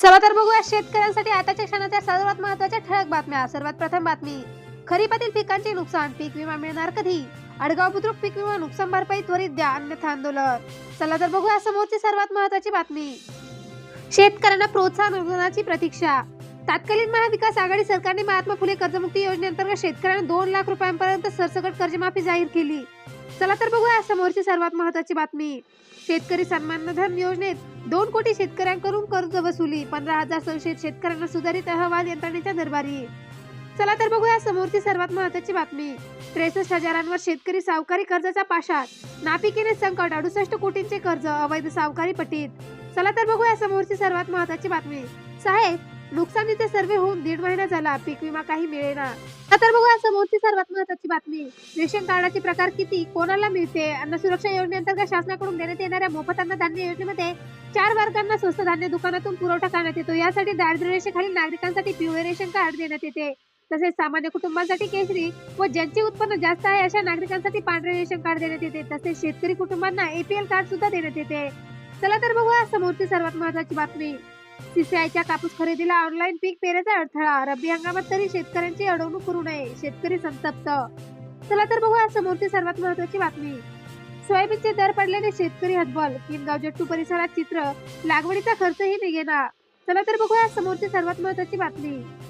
चला तर बघूया शेतकऱ्यांसाठी आताच्या क्षणाच्या सर्वात महत्त्वाच्या ठळक बातम्या. सर्वात प्रथम बातमी खरीपातील पिकांचे नुकसान पीक विमा मिळणार कधी? अडगाव बुद्रुक पीक विमा नुकसान भरपाई त्वरित द्या अन्यथा आंदोलन. चला तर बघूया समोरची सर्वात महत्वाची बातमी. शेतकऱ्यांना प्रोत्साहन अनुदानाची प्रतीक्षा. तात्कालीन महाविकास आघाडी सरकारने महात्मा फुले कर्जमुक्ती योजनेअंतर्गत शेतकऱ्यांना दोन लाख रुपयांपर्यंत सरसकट कर्जमाफी जाहीर केली. चला तर बघूया समोरची सर्वात महत्वाची बातमी. शेतकरी सन्मान धन योजनेत दोन कोटी शेतकऱ्यांकडून कर्ज वसुली पंधरा हजार संशयित शेतकऱ्यांना सुधारित अहवाल यंत्रणेच्या दरबारी. चला तर बघूया समोरची सर्वात महत्वाची बातमी. त्रेसष्ट हजारांवर शेतकरी सावकारी कर्जाचा पाशात. नापिकेने संकट अडुसष्ट कोटींचे कर्ज अवैध सावकारी पटीत. चला तर बघूया समोरची सर्वात महत्वाची बातमी. साहेब नुकसानीचे सर्वे होऊन दीड महिना झाला. पीक विमा काही मिळेना. तर बघूया समोरची सर्वात महत्वाची बातमी. रेशन कार्डाचे प्रकार किती कोणाला मिळते? अन्न सुरक्षा योजनेअंतर्गत शासनाकडून देण्यात येणाऱ्या मोफत अन्नधान्य योजनेमध्ये चार वर्गांना स्वस्त धान्य दुकानातून पुरवठा करण्यात येतो. यासाठी दारिद्र्य रेषेखालील नागरिकांसाठी पिवळे रेशन कार्ड देण्यात येते. तसेच सामान्य कुटुंबांसाठी केशरी व ज्यांचे उत्पन्न जास्त आहे अशा नागरिकांसाठी पांढरे रेशन कार्ड देण्यात येते. तसेच शेतकरी कुटुंबांना एपीएल कार्ड सुद्धा देण्यात येते. चला तर बघूया समोरची सर्वात महत्वाची बातमी. सीसीआयच्या कापूस खरेदीला ऑनलाईन पीक पेरेचा अडथळा. रब्बी हंगामात तरी शेतकऱ्यांची अडवणूक करू नये. शेतकरी संतप्त. चला तर बघूया समोरची सर्वात महत्वाची बातमी. सोयाबीनचे दर पडल्याने शेतकरी हतबल. किनगाव जट्टू परिसरात चित्र. लागवडीचा खर्चही निघेना चला तर बघूया समोरची सर्वात महत्वाची बातमी.